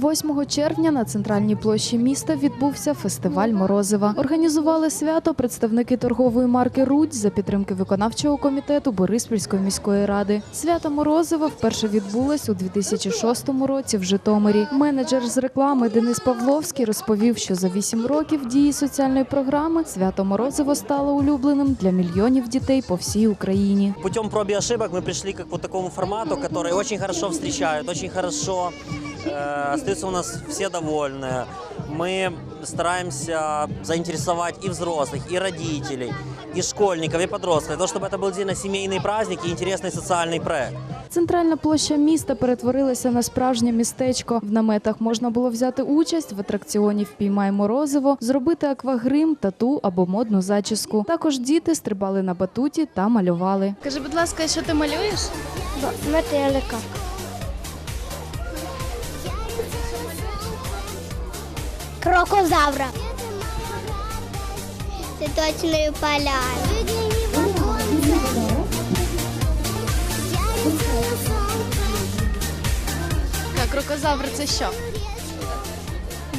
8 червня на центральній площі міста відбувся фестиваль Морозива. Організували свято представники торгової марки Рудь за підтримки виконавчого комітету Бориспільської міської ради. Свято Морозива вперше відбулось у 2006 році в Житомирі. Менеджер з реклами Денис Павловський розповів, що за 8 років дії соціальної програми свято Морозиво стало улюбленим для мільйонів дітей по всій Україні. Путем проб и ошибок мы пришли как вот такому формату, который очень хорошо встречают, очень хорошо э, остаются у нас все довольны. Мы стараемся заинтересовать и взрослых, и родителей, и школьников, и подростков, для того, чтобы это был действительно семейный праздник и интересный социальный проект. Центральна площа міста перетворилася на справжнє містечко. В наметах можна було взяти участь в атракціоні Впіймай морозиво, зробити аквагрим, тату або модну зачіску. Також діти стрибали на батуті та малювали. Скажи, будь ласка, що ти малюєш? Метелика. Крокозавра. Цветочную поляну. Так, крокозавр це що?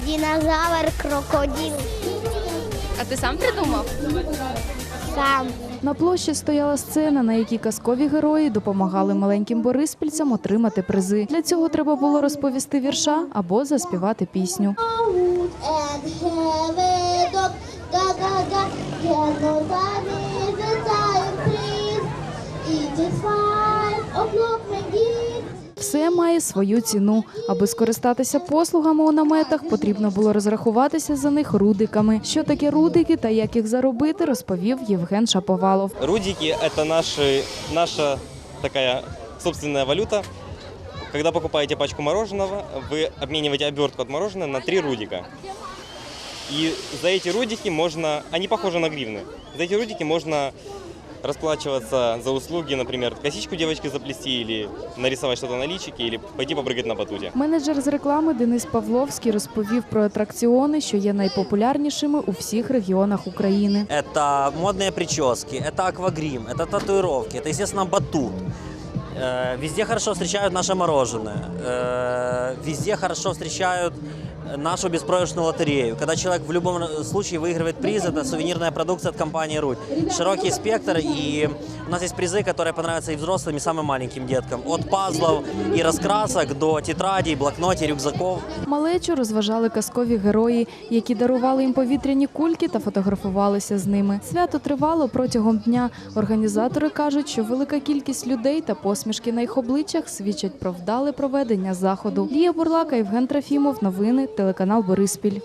Динозавр, крокодил. А ти сам придумав? Сам. На площі стояла сцена, на якій казкові герої допомагали маленьким бориспільцям отримати призи. Для цього треба було розповісти вірша або заспівати пісню. A dog. Da da da. Can nobody the time please. It is five o'clock McGee. Все має свою ціну. Аби скористатися послугами у наметах, потрібно було розрахуватися за них рудиками. Що таке рудики та як їх заробити, розповів Євген Шаповалов. Рудики – это наши, наша такая собственная валюта. Когда покупаете пачку мороженого, вы обмениваете обертку от мороженого на три рудика. И за эти рудики можно, они похожи на гривны, за эти рудики можно расплачиваться за услуги, например, косичку девочки заплести или нарисовать что-то на личике, или пойти попрыгать на батуте. Менеджер з реклами Денис Павловський розповів про атракціони, що є найпопулярнішими у всіх регіонах України. Это модные прически, это аквагрим, это татуировки, это, естественно, батут. Э, Везде хорошо встречают наше мороженое. Э, Везде хорошо встречают нашу беспроигрышную лотерею. Когда человек в любом случае выигрывает приз, это сувенирная продукция от компании «Рудь». Широкий спектр, и у нас есть призы, которые понравятся и взрослым, и самым маленьким деткам. От пазлов и раскрасок до тетрадей, блокнотей, рюкзаков. Малечу розважали казкові герої, які дарували їм повітряні кульки та фотографувалися з ними. Свято тривало протягом дня. Організатори кажуть, що велика кількість людей та посмішки на їх обличчях свідчать про вдале проведення заходу. Лія Бурлака, Євген Трофімов. Новини телеканал Бориспіль.